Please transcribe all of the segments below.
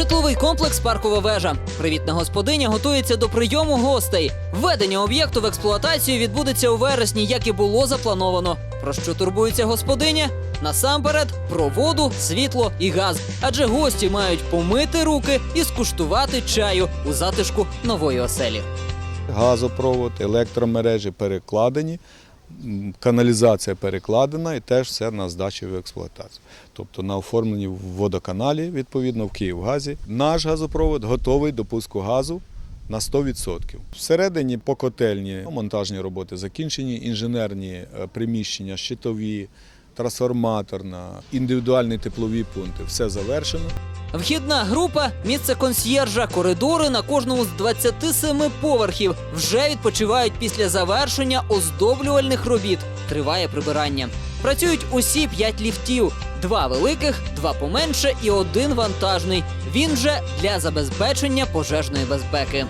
Житловий комплекс Паркова вежа. Привітна господиня готується до прийому гостей. Введення об'єкту в експлуатацію відбудеться у вересні, як і було заплановано. Про що турбується господиня? Насамперед про воду, світло і газ. Адже гості мають помити руки і скуштувати чаю у затишку нової оселі. газопровод, електромережі перекладені, каналізація перекладена і теж все на здачі в експлуатацію. Тобто на оформленні в водоканалі, відповідно, в Київгазі. Наш газопровод готовий до пуску газу на 100%. Всередині по котельні монтажні роботи закінчені, інженерні е, приміщення, щитові, трансформаторна, індивідуальні теплові пункти. Все завершено. Вхідна група, місце консьєржа, коридори на кожному з 27 поверхів вже відпочивають після завершення оздоблювальних робіт. Триває прибирання. Працюють усі п'ять ліфтів: два великих, два поменше і один вантажний. Він же для забезпечення пожежної безпеки.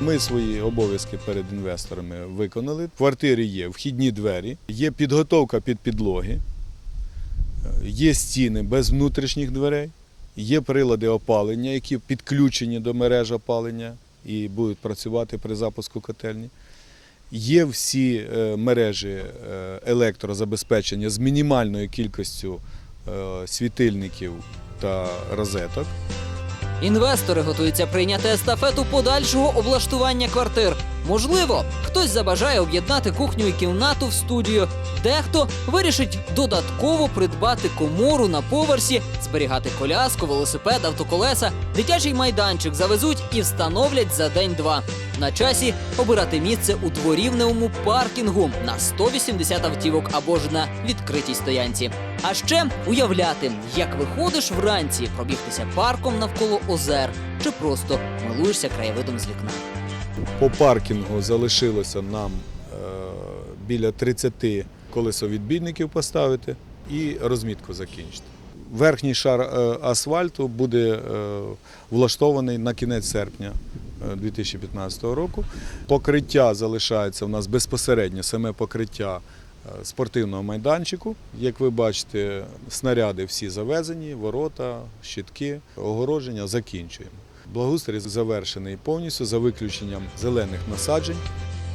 Ми свої обов'язки перед інвесторами виконали. В квартирі є вхідні двері, є підготовка під підлоги, є стіни без внутрішніх дверей, є прилади опалення, які підключені до мереж опалення і будуть працювати при запуску котельні. Є всі е, мережі е, електрозабезпечення з мінімальною кількістю е, світильників та розеток. Інвестори готуються прийняти естафету подальшого облаштування квартир. Можливо, хтось забажає об'єднати кухню і кімнату в студію. Дехто вирішить додатково придбати комору на поверсі, зберігати коляску, велосипед, автоколеса, дитячий майданчик завезуть і встановлять за день-два. На часі обирати місце у дворівневому паркінгу на 180 автівок або ж на відкритій стоянці. А ще уявляти, як виходиш вранці пробігтися парком навколо озер, чи просто милуєшся краєвидом з вікна. По паркінгу залишилося нам е, біля 30 колесовідбійників поставити і розмітку закінчити. Верхній шар е, асфальту буде е, влаштований на кінець серпня е, 2015 року. Покриття залишається у нас безпосередньо саме покриття е, спортивного майданчику. Як ви бачите, снаряди всі завезені, ворота, щитки, огородження закінчуємо. Благоустрій завершений повністю за виключенням зелених насаджень.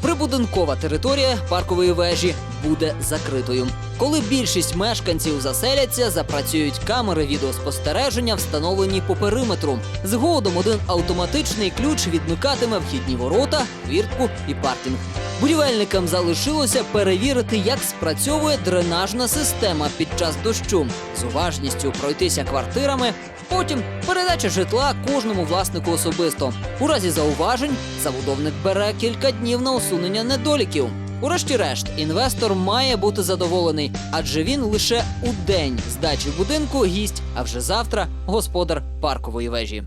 Прибудинкова територія паркової вежі буде закритою. Коли більшість мешканців заселяться, запрацюють камери відеоспостереження, встановлені по периметру. Згодом один автоматичний ключ відмикатиме вхідні ворота, хвіртку і паркінг. Будівельникам залишилося перевірити, як спрацьовує дренажна система під час дощу, з уважністю пройтися квартирами. Потім передача житла кожному власнику особисто. У разі зауважень забудовник бере кілька днів на усунення недоліків. Урешті-решт, інвестор має бути задоволений, адже він лише у день здачі будинку гість, а вже завтра господар паркової вежі.